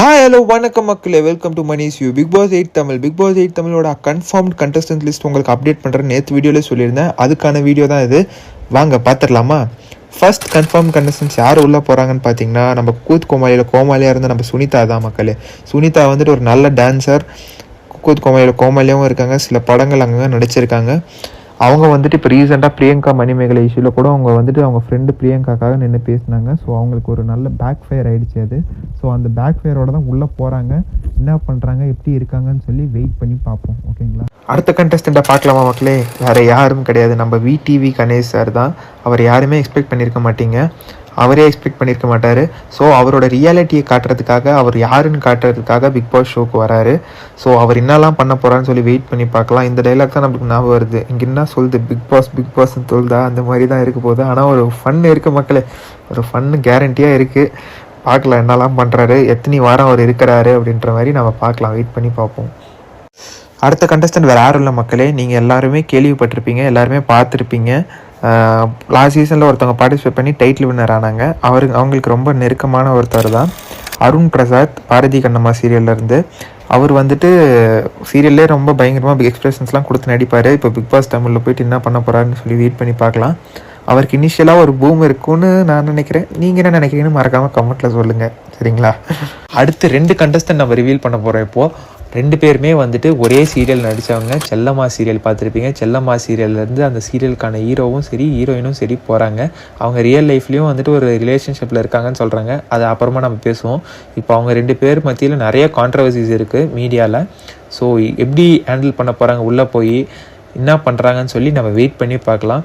Hi hello வணக்கம் மக்களே. Welcome to Mani's you Bigg Boss eight Tamil Bigg Boss eight தமிழோட confirmed contestant list உங்களுக்கு update பண்ணுறேன் நேற்று வீடியோவில் சொல்லியிருந்தேன். அதுக்கான வீடியோ தான் இது. வாங்க பார்த்துடலாமா ஃபர்ஸ்ட் கன்ஃபார்ம் கண்டஸ்டன்ஸ் யார் உள்ளே போகிறாங்கன்னு பார்த்தீங்கன்னா நம்ம கூத் கோமாளியில் கோமாளியாக இருந்த நம்ம சுனிதா தான் மக்களே. சுனிதா வந்துட்டு ஒரு நல்ல டான்சர் கூத் கோமாளியில் கோமாளியாகவும் இருக்காங்க. சில படங்கள் அங்கங்கே நடிச்சிருக்காங்க. அவங்க வந்துட்டு இப்போ ரீசெண்டாக பிரியங்கா மணிமேகலை இஷ்யூவில் கூட அவங்க வந்துட்டு அவங்க ஃப்ரெண்டு பிரியங்காக்காக நின்று பேசினாங்க. ஸோ அவங்களுக்கு ஒரு நல்ல பேக் ஃபயர் ஆகிடுச்சு அது. ஸோ அந்த பேக் ஃபயரோட தான் உள்ளே போகிறாங்க என்ன பண்ணுறாங்க எப்படி இருக்காங்கன்னு சொல்லி வெயிட் பண்ணி பார்ப்போம். ஓகேங்களா அடுத்த கண்டஸ்டண்ட்டை பார்க்கலாமா மக்களே? வேறு யாரும் கிடையாது. நம்ம விடிவி கணேஷ் சார் தான். அவர் யாருமே எக்ஸ்பெக்ட் பண்ணியிருக்க மாட்டீங்க. அவரே எக்ஸ்பெக்ட் பண்ணியிருக்க மாட்டார். ஸோ அவரோட ரியாலிட்டியை காட்டுறதுக்காக அவர் யாருன்னு காட்டுறதுக்காக பிக் பாஸ் ஷோக்கு வராரு. ஸோ அவர் என்னெல்லாம் பண்ண போகிறான்னு சொல்லி வெயிட் பண்ணி பார்க்கலாம். இந்த டைலாக் தான் நமக்கு ஞாபகம் வருது. இங்கே என்ன சொல்லுது? பிக் பாஸ் பிக் பாஸ்ன்னு சொல்லுதா? அந்த மாதிரி தான் இருக்க போகுது. ஆனால் ஒரு ஃபன் இருக்குது மக்களே. ஒரு ஃபன்னு கேரண்டியாக இருக்குது பார்க்கலாம் என்னெல்லாம் பண்ணுறாரு எத்தனை வாரம் அவர் இருக்கிறாரு அப்படின்ற மாதிரி நம்ம பார்க்கலாம். வெயிட் பண்ணி பார்ப்போம். அடுத்த கண்டஸ்டன்ட் வேறு யாரும் இல்லை மக்களே. நீங்கள் எல்லாருமே கேள்விப்பட்டிருப்பீங்க. எல்லாருமே பார்த்துருப்பீங்க. லாஸ்ட் சீசனில் ஒருத்தவங்க பார்ட்டிசிபேட் பண்ணி டைட்டில் வின்னர் ஆனாங்க. அவரு அவங்களுக்கு ரொம்ப நெருக்கமான ஒருத்தர் தான். அருண் பிரசாத் பாரதி கண்ணம்மா சீரியல்லேருந்து அவர் வந்துட்டு சீரியல்லே ரொம்ப பயங்கரமாக எக்ஸ்பிரஷன்ஸ்லாம் கொடுத்து நடிப்பார். இப்போ பிக் பாஸ் தமிழில் போயிட்டு என்ன பண்ண போகிறாருன்னு சொல்லி வெயிட் பண்ணி பார்க்கலாம். அவருக்கு இனிஷியலாக ஒரு பூம் இருக்கும்னு நான் நினைக்கிறேன். நீங்கள் என்ன நினைக்கிறீங்கன்னு மறக்காமல் கமெண்ட்டில் சொல்லுங்கள் சரிங்களா? அடுத்து ரெண்டு கண்டஸ்டன்ட் நம்ம ரிவீல் பண்ண போகிறோம் இப்போது ரெண்டு பேருமே வந்துட்டு ஒரே சீரியல் நடித்தவங்க செல்லம்மா சீரியல் பார்த்துருப்பீங்க. செல்லம்மா சீரியல்லேருந்து அந்த சீரியலுக்கான ஹீரோவும் சரி ஹீரோயினும் சரி போகிறாங்க அவங்க ரியல் லைஃப்லேயும் வந்துட்டு ஒரு ரிலேஷன்ஷிப்பில் இருக்காங்கன்னு சொல்கிறாங்க அது அப்புறமா நம்ம பேசுவோம். இப்போ அவங்க ரெண்டு பேர் மத்தியில் நிறைய கான்ட்ரவர்சிஸ் இருக்குது மீடியாவில் ஸோ எப்படி ஹேண்டில் பண்ண போகிறாங்க உள்ளே போய் என்ன பண்ணுறாங்கன்னு சொல்லி நம்ம வெயிட் பண்ணி பார்க்கலாம்.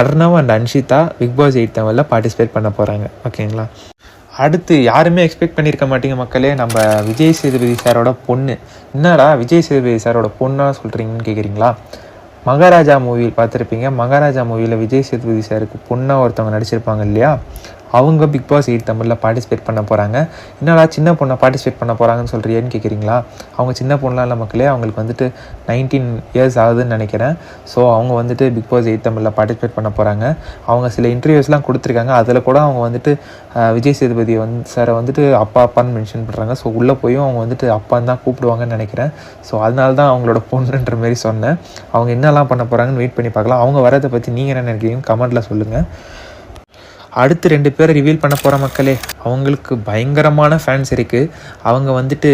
Arnav and Anshitha Bigg Boss eight தமிழில் பார்ட்டிசிபேட் பண்ண போகிறாங்க ஓகேங்களா? அடுத்து யாருமே எக்ஸ்பெக்ட் பண்ணியிருக்க மாட்டீங்க மக்களே. நம்ம விஜய் சேதுபதி சாரோட பொண்ணு. என்னடா விஜய் சேதுபதி சாரோட பொண்ணாக சொல்கிறீங்கன்னு கேட்குறீங்களா மகாராஜா மூவி பார்த்துருப்பீங்க. மகாராஜா மூவியில் விஜய் சேதுபதி சாருக்கு பொண்ணாக ஒருத்தவங்க நடிச்சிருப்பாங்க இல்லையா? அவங்க பிக் பாஸ் எயிட் தமிழில் பார்ட்டிசிபேட் பண்ண போகிறாங்க என்னடா சின்ன பொண்ணை பார்ட்டிசிபேட் பண்ண போகிறாங்கன்னு சொல்கிறியேன்னு கேட்குறீங்களா அவங்க சின்ன பொண்ணெலாம் இல்லை மக்களே அவங்களுக்கு வந்துட்டு நைன்டீன் இயர்ஸ் ஆகுதுன்னு நினைக்கிறேன். ஸோ அவங்க வந்துட்டு பிக் பாஸ் எயிட் தமிழில் பார்ட்டிசிபேட் பண்ண போகிறாங்க அவங்க சில இன்டர்வியூஸ்லாம் கொடுத்துருக்காங்க. அதில் கூட அவங்க வந்துட்டு விஜய் சேதுபதி வந்து சாரை வந்துட்டு அப்பா அப்பான்னு மென்ஷன் பண்ணுறாங்க ஸோ உள்ளே போயும் அவங்க வந்துட்டு அப்பான்னு தான் கூப்பிடுவாங்கன்னு நினைக்கிறேன். ஸோ அதனால தான் அவங்களோட பொண்ணுன்ற மாதிரி சொன்னேன். அவங்க என்னெல்லாம் பண்ண போகிறாங்கன்னு வெயிட் பண்ணி பார்க்கலாம். அவங்க வரதை பற்றி நீங்கள் என்ன நினைக்கிறீங்க கமெண்ட்டில் சொல்லுங்கள் அடுத்து ரெண்டு பேரை ரிவீல் பண்ண போகிற மக்களே அவங்களுக்கு பயங்கரமான ஃபேன்ஸ் இருக்குது அவங்க வந்துட்டு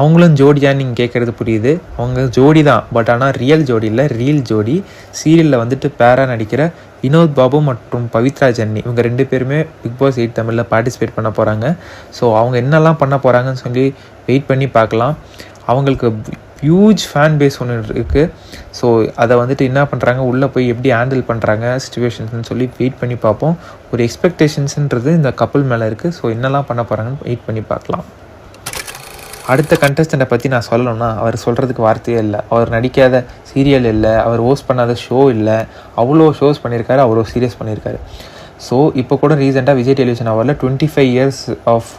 அவங்களும் ஜோடியாக நீங்கள் கேட்குறது புரியுது. அவங்க ஜோடி தான் பட் ஆனால் ரியல் ஜோடி இல்லை ரியல் ஜோடி. சீரியலில் வந்துட்டு பேரா நடிக்கிற வினோத் பாபு மற்றும் பவித்ரா ஜன்னி இவங்க ரெண்டு பேருமே பிக் பாஸ் எயிட் தமிழில் பார்ட்டிசிபேட் பண்ண போகிறாங்க ஸோ அவங்க என்னெல்லாம் பண்ண போகிறாங்கன்னு சொல்லி வெயிட் பண்ணி பார்க்கலாம். அவங்களுக்கு ஹியூஜ் ஃபேன் பேஸ் ஒன்று இருக்குது ஸோ அதை வந்துட்டு என்ன பண்ணுறாங்க உள்ளே போய் எப்படி ஹேண்டில் பண்ணுறாங்க சுச்சுவேஷன்ஸ்னு சொல்லி வெயிட் பண்ணி பார்ப்போம். ஒரு எக்ஸ்பெக்டேஷன்ஸுன்றது இந்த கப்பல் மேலே இருக்குது ஸோ என்னெல்லாம் பண்ண போகிறாங்கன்னு வெயிட் பண்ணி பார்க்கலாம். அடுத்த கண்டஸ்டண்ட்டை பற்றி நான் சொல்லணும்னா அவர் சொல்கிறதுக்கு வார்த்தையே இல்லை. அவர் நடிக்காத சீரியல் இல்லை. அவர் ஹோஸ்ட் பண்ணாத ஷோ இல்லை. அவ்வளோ ஷோஸ் பண்ணியிருக்காரு. அவ்வளோ சீரியஸ் பண்ணியிருக்காரு. ஸோ இப்போ கூட ரீசெண்டாக விஜய் டெலிவிஷன் அவார்டில் டுவெண்ட்டி ஃபைவ் இயர்ஸ் ஆஃப்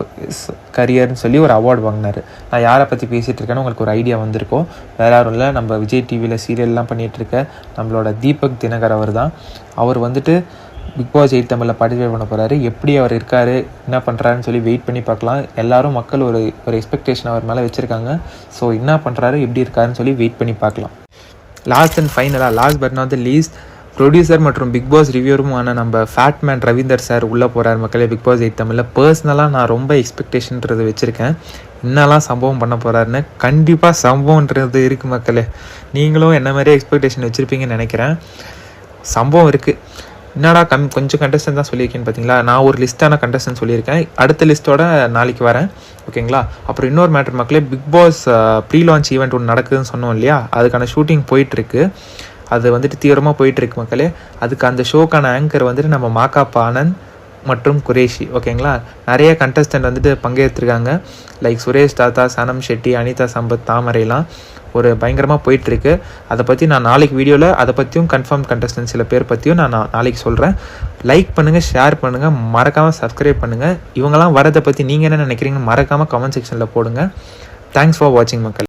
கரியர்னு சொல்லி ஒரு அவார்டு வாங்கினார். நான் யாரை பற்றி பேசிகிட்டு இருக்கேன்னு உங்களுக்கு ஒரு ஐடியா வந்திருக்கோம். வேற யாரும் இல்லை நம்ம விஜய் டிவியில் சீரியல்லாம் பண்ணிகிட்ருக்க நம்மளோட தீபக் தினகர் அவர் தான். அவர் வந்துட்டு பிக் பாஸ் எயிட் தமிழில் பார்ட்டிசிபேட் பண்ண போகிறாரு எப்படி அவர் இருக்கார் என்ன பண்ணுறாருன்னு சொல்லி வெயிட் பண்ணி பார்க்கலாம். எல்லாரும் மக்கள் ஒரு ஒரு எக்ஸ்பெக்டேஷன் அவர் மேலே வச்சுருக்காங்க. ஸோ என்ன பண்ணுறாரு எப்படி இருக்காருன்னு சொல்லி வெயிட் பண்ணி பார்க்கலாம். லாஸ்ட் அண்ட் ஃபைனலாக last but not the least producer மற்றும் பிக் பாஸ் ரிவ்யூருமான நம்ம ஃபேட் மேன் ரவீந்தர் சார் உள்ளே போகிறார் மக்களே. பிக் பாஸ் எயிட் தமிழில். பர்சனலாக நான் ரொம்ப எக்ஸ்பெக்டேஷன்றது வச்சுருக்கேன். என்னெல்லாம் சம்பவம் பண்ண போகிறாருன்னு கண்டிப்பாக சம்பவம்ன்றது இருக்குது மக்களே. நீங்களும் என்ன மாதிரி எக்ஸ்பெக்டேஷன் வச்சுருப்பீங்கன்னு நினைக்கிறேன். சம்பவம் இருக்குது என்னடா கம் கொஞ்சம் கண்டஸ்டன் தான் சொல்லியிருக்கேன்னு பார்த்தீங்களா நான் ஒரு லிஸ்ட்டான கண்டஸ்டன் சொல்லியிருக்கேன். அடுத்த லிஸ்ட்டோட நாளைக்கு வரேன். ஓகேங்களா? அப்புறம் இன்னொரு மேட்டர் மக்களே Bigg Boss pre launch event ஒன்று நடக்குதுன்னு சொன்னோம் இல்லையா? அதுக்கான ஷூட்டிங் போயிட்டுருக்கு அது வந்துட்டு தீவிரமாக போயிட்டுருக்கு மக்களே. அதுக்கு அந்த ஷோக்கான ஆங்கர் வந்துட்டு நம்ம மாகாப்பா ஆனந்த் மற்றும் குரேஷி. ஓகேங்களா? நிறைய கண்டஸ்டன்ட் வந்துட்டு பங்கேற்றிருக்காங்க. லைக் சுரேஷ் தாத்தா சனம் ஷெட்டி அனிதா சம்பத் தாமரைலாம் ஒரு பயங்கரமாக போயிட்டுருக்கு. அதை பற்றி நான் நாளைக்கு வீடியோவில் அதை பற்றியும் கன்ஃபார்ம் கண்டஸ்டன்ட் சில பேர் பற்றியும் நான் நாளைக்கு சொல்கிறேன் லைக் பண்ணுங்கள் ஷேர் பண்ணுங்கள் மறக்காமல் சப்ஸ்கிரைப் பண்ணுங்கள் இவங்கெல்லாம் வரதை பற்றி நீங்கள் என்ன நினைக்கிறீங்கன்னு மறக்காமல் கமெண்ட் செக்ஷனில் போடுங்க. தேங்க்ஸ் ஃபார் வாட்சிங் மக்கள்.